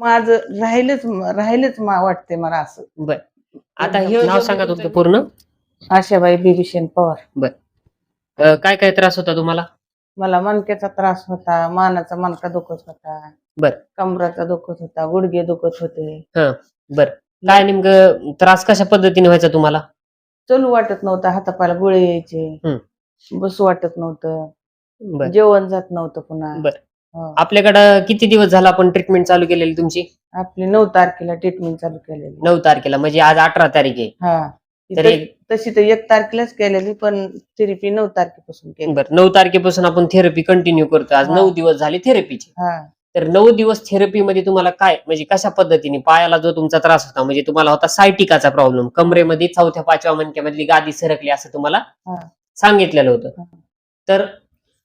माझं राहिलंच राहिलंच मा- वाटते मला असं. बर. आता हे नाव सांगा तुमचं पूर्ण. आशाबाई बिभीषण पवार. अं, काय काय त्रास होता तुम्हाला? मला मणक्याचा त्रास होता मानाचा मणका दुखत होता बर. कमराचा दुखत होता गुडघे दुखत होते. बर. काय नेमकं त्रास कशा पद्धतीने व्हायचा तुम्हाला? चलू वाटत नव्हतं हातापाला गोळे यायचे. बसू वाटत नव्हतं. बर. जेवण जात नव्हतं पुन्हा. बर. हो. आपल्याकडं किती दिवस झाला आपण ट्रीटमेंट चालू केलेली तुमची? आपली नऊ तारखेला ट्रीटमेंट चालू केलेली. नऊ तारखेला म्हणजे आज अठरा तारीख आहे. हा. तर तशी तर एक तारखेलाच केलेली पण थेरपी नऊ तारखेपासून केली. बर नऊ तारखेपासून आपण थेरपी कंटिन्यू करतो आज. नऊ दिवस झाले थेरपीचे हा. तर नऊ दिवस थेरपी मध्ये तुम्हाला काय म्हणजे कशा पद्धतीने पायाला जो तुमचा त्रास होता म्हणजे तुम्हाला होता सायटिकाचा प्रॉब्लेम कमरेमध्ये चौथ्या पाचव्या मणक्यामधली गादी सरकली असं तुम्हाला. सांगितलेलं होतं. तर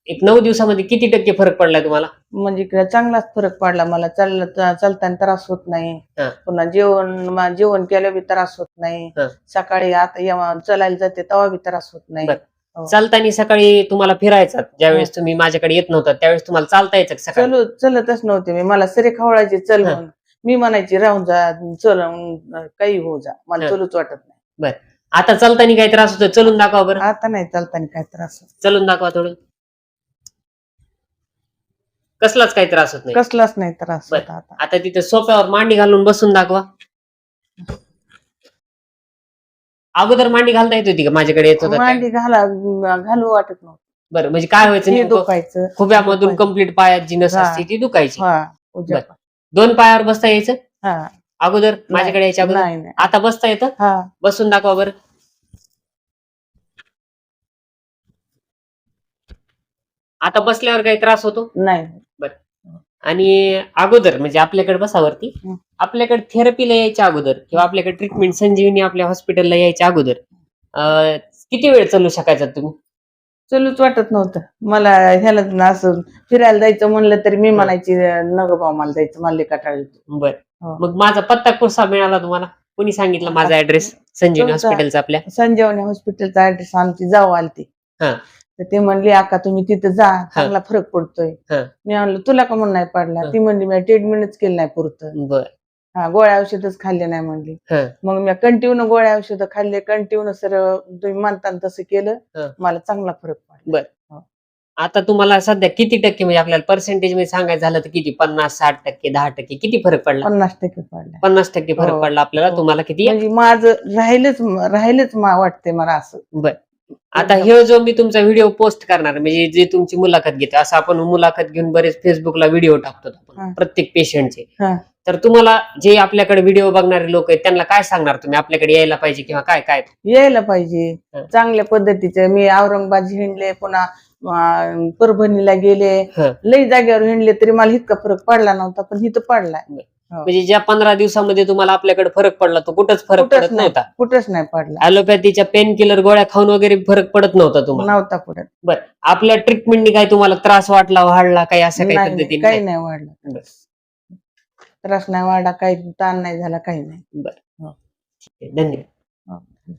एक नऊ दिवसामध्ये किती टक्के फरक पडलाय तुम्हाला? म्हणजे इकडे चांगलाच फरक पडला. मला चाल चालताना त्रास होत नाही. हा. पुन्हा जेवण मा- जेवण केलं बी त्रास होत नाही. हा. सकाळी आता जेव्हा चालायला जाते तेव्हा बी त्रास होत नाही. बर. हो. चालताना सकाळी तुम्हाला फिरायचा ज्यावेळेस तुम्ही माझ्याकडे येत नव्हता त्यावेळेस तुम्हाला चालता यायचं का सकाळी? चल चलतच नव्हते मी. मला सरे खवळायचे चल हा. म्हणून मी म्हणायची राहून जा चल अं, काही होऊ जा. मला हा. चलूच वाटत नाही. आता चालताना काही त्रास होतो चलून दाखवा बरं. आता नाही चालताना काय त्रास होत. चलून दाखवा थोडं. कसलाच काही त्रास होत नाही. कसलाच नाही त्रास बर. आता. आता तिथे सोफ्यावर मांडी घालून बसून दाखवा. अगोदर मांडी घालता येत होती का माझ्याकडे येत होता मांडी घाला घालू वाटत नव्हतं. बरं म्हणजे काय व्हायचं हे नेमकं? दुखायचं. खुब्यामधून कंप्लीट पायात जी नस हा. असते ती दुखायची. हा उजव्या बर. दोन पायावर बसता यायचं? हा. अगोदर माझ्याकडे यायच्या अगोदर? नाही नाही. आता बसता येतं? हा. बसून दाखवा बरं. आता बसल्यावर काही त्रास होतो? नाही. आणि अगोदर म्हणजे आपल्याकडे बसावरती. आपल्याकडे थेरपीला यायच्या अगोदर किंवा आपल्याकडे ट्रीटमेंट संजीवनी आपल्या हॉस्पिटलला यायच्या अगोदर अं, किती वेळ चालू शकायचा तुम्ही? चलूच वाटत नव्हतं. मला ह्याला ना असं फिरायला जायचं म्हणलं तरी मी म्हणायची नग भाऊ मला जायचं मला कंटाळा बर. हो. मग माझा पत्ता कसा मिळाला तुम्हाला? कोणी सांगितलं माझा ऍड्रेस संजीवनी तुमचा- हॉस्पिटलचा आपल्या? संजीवनी हॉस्पिटलचा ऍड्रेस आमची जाऊ आलती. हा. तर ते म्हणली आका तुम्ही तिथं जा चांगला फरक पडतोय. हा. मी म्हणलं तुला का म्हणून नाही पडला? हा. ती म्हणली मी ट्रीटमेंटच केलं नाही पुरतं. बर. हा गोळ्या औषधच खाल्ले नाही म्हणली. हा. मग मी कंटिन्यू गोळ्या औषध खाल्ले कंटिन्यू सर तुम्ही म्हणता तसं हा. केलं मला चांगला फरक पडला. आता तुम्हाला सध्या किती टक्के म्हणजे आपल्याला पर्सेंटेजमध्ये सांगायचं झालं तर किती? पन्नास साठ टक्के दहा टक्के किती फरक पडला? पन्नास टक्के पडला. पन्नास टक्के फरक हो. पडला आपल्याला. हो. तुम्हाला किती? म्हणजे माझं राहिलंच राहिलंच वाटते मला असं. बर. आता हे जो मी तुमचा व्हिडिओ पोस्ट करणार म्हणजे जे तुमची मुलाखत घेते असं आपण मुलाखत घेऊन बरेच फेसबुकला व्हिडिओ टाकतो. आपण प्रत्येक पेशंटचे. तर तुम्हाला जे आपल्याकडे व्हिडिओ बघणारे लोक आहेत त्यांना काय सांगणार तुम्ही? आपल्याकडे यायला पाहिजे किंवा काय काय? यायला पाहिजे. चांगल्या पद्धतीचे. मी औरंगाबाद हिंडले पुन्हा परभणीला गेले. लई जागेवर हिंडले तरी मला इतका फरक पडला नव्हता पण इथं पडलाय. म्हणजे ज्या पंधरा दिवसामध्ये तुम्हाला आपल्याकडे फरक पडला तो कुठंच फरक कुठंच पडत नाही. नव्हता. कुठंच नाही पडला. अलोपॅथीच्या पेन किलर गोळ्या खाऊन वगैरे फरक पडत नव्हता तुम्हाला? नव्हता पडत. बर आपल्या ट्रीटमेंटनी काय तुम्हाला त्रास वाटला वाढला काही असं काही नाही, नाही, पद्धतीने? काही नाही? नाही वाढला. त्रास नाही वाढला काही ताण नाही झाला काही नाही. ठीक आहे, धन्यवाद. हो.